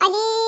Ali Baba'nın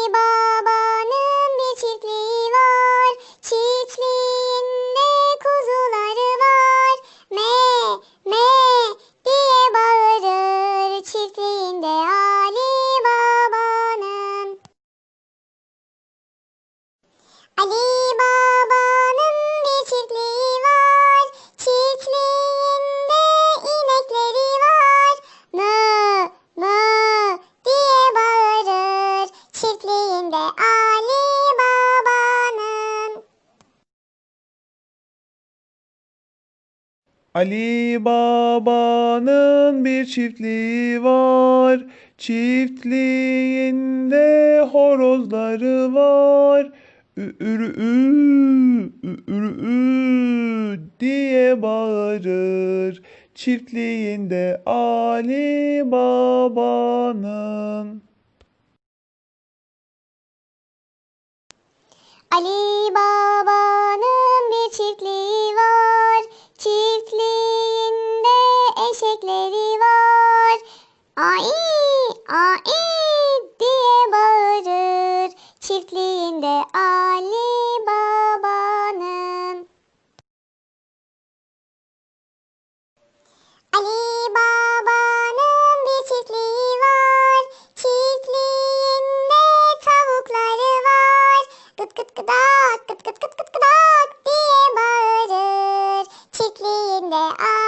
Ali Baba'nın bir çiftliği var. Çiftliğinde horozları var. Ürü ürü diye bağırır. Çiftliğinde Ali Baba'nın. Ali Baba'nın bir çiftliği ai diye bağırır. Çiftliğinde Ali Baba'nın. Ali Baba'nın bir çiftliği var. Çiftliğinde tavukları var. Gıt gıt gıdak, gıt gıt gıt gıt gıdak diye bağırır. Çiftliğinde Ali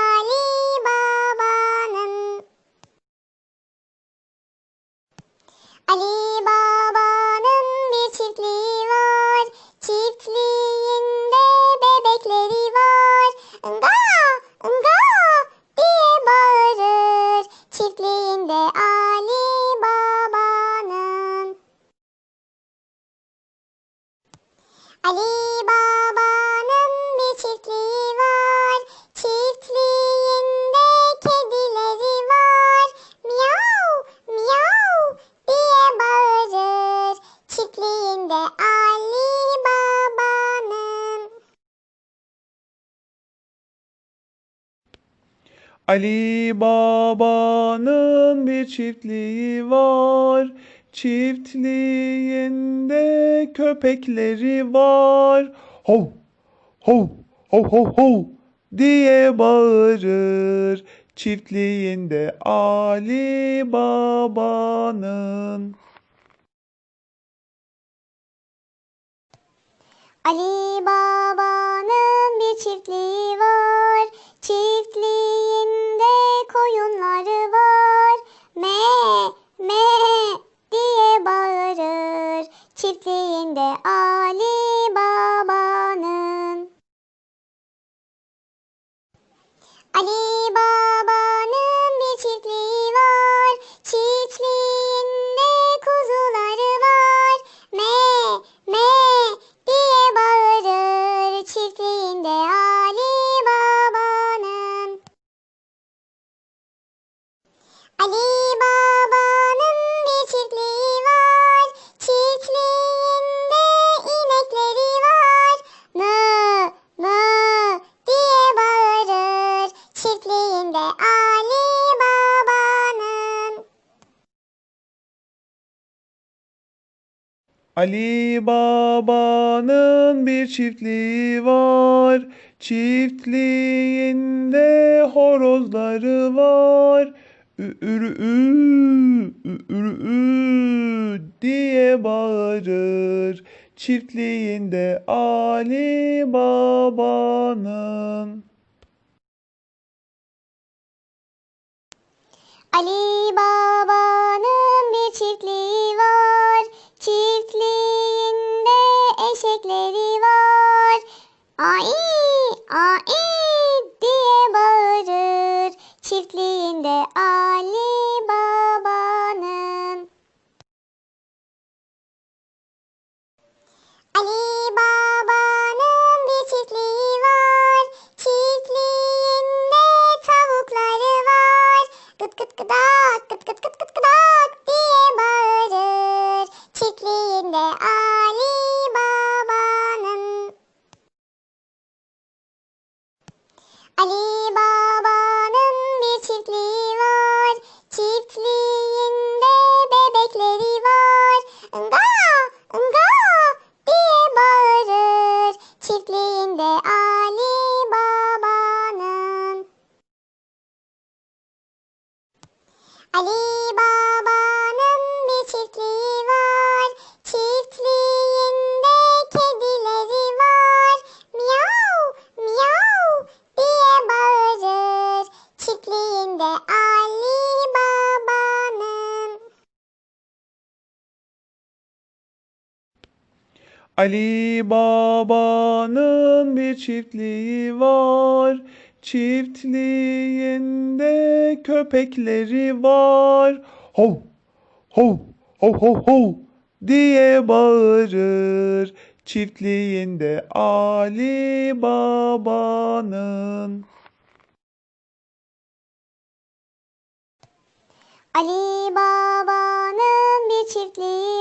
Ali Baba'nın bir çiftliği var. Çiftliğinde kedileri var. Miyav, miyav diye bağırır. Çiftliğinde Ali Baba'nın. Ali Baba'nın bir çiftliği var. Çiftliğinde köpekleri var. Hov, hov, hov, hov, hov diye bağırır. Çiftliğinde Ali Baba'nın. Ali Baba'nın bir çiftliği Ali Ali Baba'nın bir çiftliği var. Çiftliğinde horozları var. Ürü ürü diye bağırır. Çiftliğinde Ali Baba'nın. Ali Baba'nın bir çiftliği var. Eşekleri var. Ai ai diye bağırır. Çiftliğinde Ali Baba'nın. Ali Baba'nın bir çiftliği var. Çiftliğinde tavukları var. Gıt gıt gıdak, gıt gıt gıt gıt gıdak Ali babanın bir çiftliği var. Çiftliğinde kedileri var. Miyav miyav diye bağırır. Çiftliğinde Ali babanın. Ali babanın bir çiftliği var köpekleri var. Hov, hov, hov, hov, hov diye bağırır. Çiftliğinde Ali Baba'nın. Ali Baba'nın bir çiftliği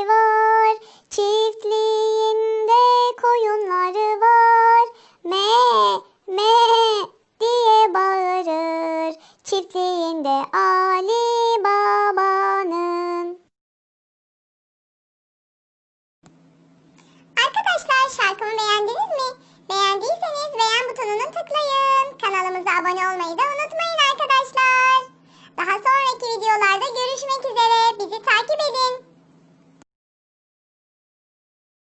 Çiftliğinde Ali Baba'nın. Arkadaşlar şarkımı beğendiniz mi? Beğendiyseniz beğen butonuna tıklayın. Kanalımıza abone olmayı da unutmayın arkadaşlar. Daha sonraki videolarda görüşmek üzere. Bizi takip edin.